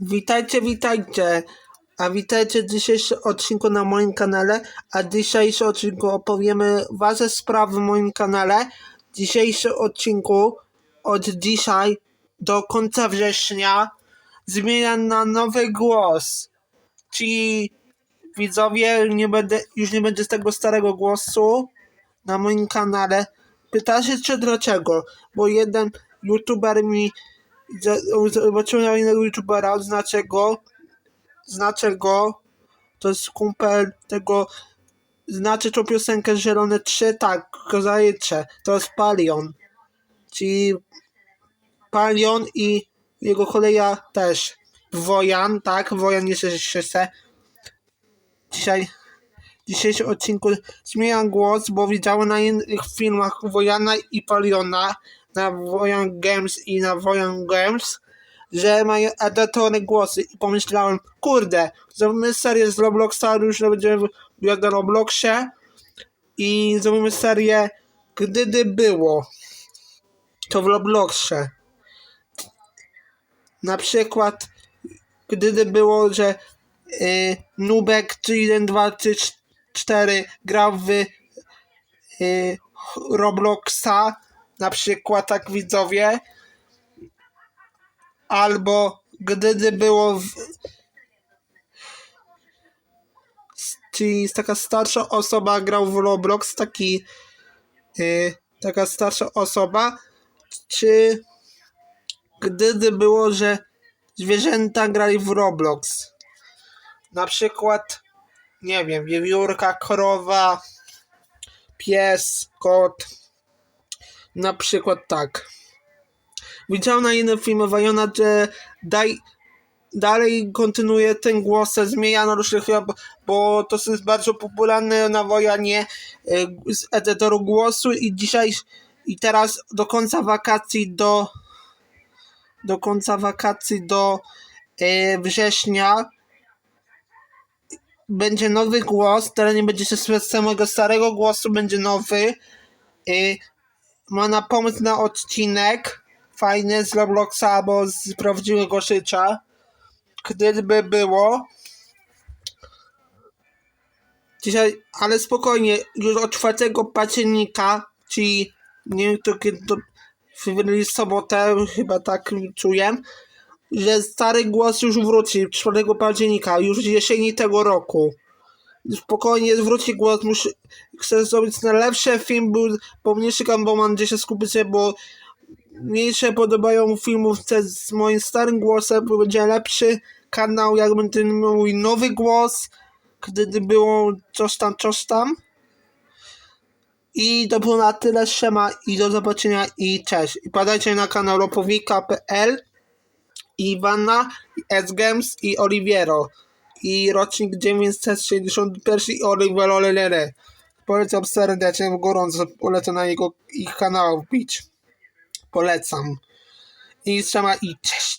Witajcie, witajcie. A witajcie w dzisiejszym odcinku na moim kanale. A w dzisiejszym odcinku opowiemy ważne sprawy w moim kanale. W dzisiejszym odcinku od dzisiaj do końca września zmienia na nowy głos. Czyli widzowie, nie będę, już nie będzie z tego starego głosu na moim kanale. Pytacie czy dlaczego? Bo jeden youtuber mi zobaczyłem na innego youtubera, znaczę go, znaczę go, to jest kumpel tego, znaczy tą piosenkę Zielone 3, tak, Kozajcze, to jest Palion, czyli Palion i jego koleja też, Wojan, tak, Wojan jest jeszcze dzisiaj w dzisiejszym odcinku zmieniam głos, bo widziałem na innych filmach Wojana i Paliona, na Wojan Games i na Wojan Games, że mają edytory głosy i pomyślałem, kurde, zrobimy serię z Robloxa, już będziemy mówić na Robloxie i zrobimy serię Gdyby było to w Robloxie. Na przykład gdyby było, że y, Nubek 3, 1, 2, 3, 4 grał w y, Robloxa, na przykład tak widzowie, albo gdyby było w, czyli taka starsza osoba grał w Roblox, taki y, taka starsza osoba, czy gdyby było, że zwierzęta grali w Roblox. Na przykład, nie wiem, wiewiórka, krowa, pies, kot. Na przykład tak. Widziałem na innym filmie Wajona, że daj, dalej kontynuuje ten głos, zmienia na różnych chyba, bo to jest bardzo popularne na Wojanie y, z edytoru głosu i dzisiaj i teraz do końca wakacji do do końca wakacji do y, września będzie nowy głos, teraz nie będzie się słyszeć samego starego głosu, będzie nowy. Y, ma na pomysł na odcinek fajny z Robloxa albo z prawdziwego życia. Gdyby było. Dzisiaj, ale spokojnie, już od 4 października, czyli nie wiem to kiedy to w sobotę, chyba tak czuję, że stary głos już wróci 4 października, już jesieni tego roku. Spokojnie wróci głos, muszę, zrobić najlepszy film, był pomniejszy bo mam gdzie się skupić, bo mniejsze podobają filmów z moim starym głosem, będzie lepszy kanał, jak będzie mój nowy głos, gdy było coś tam, coś tam. I to było na tyle, Szema i do zobaczenia i cześć. I padajcie na kanał ropowika.pl Iwana, S-Games i Oliviero. I rocznik 961 i Oliviero Lelele. Polecam serdecznie, gorąco polecam na jego ich kanał wbić. Polecam. I trzeba i cześć.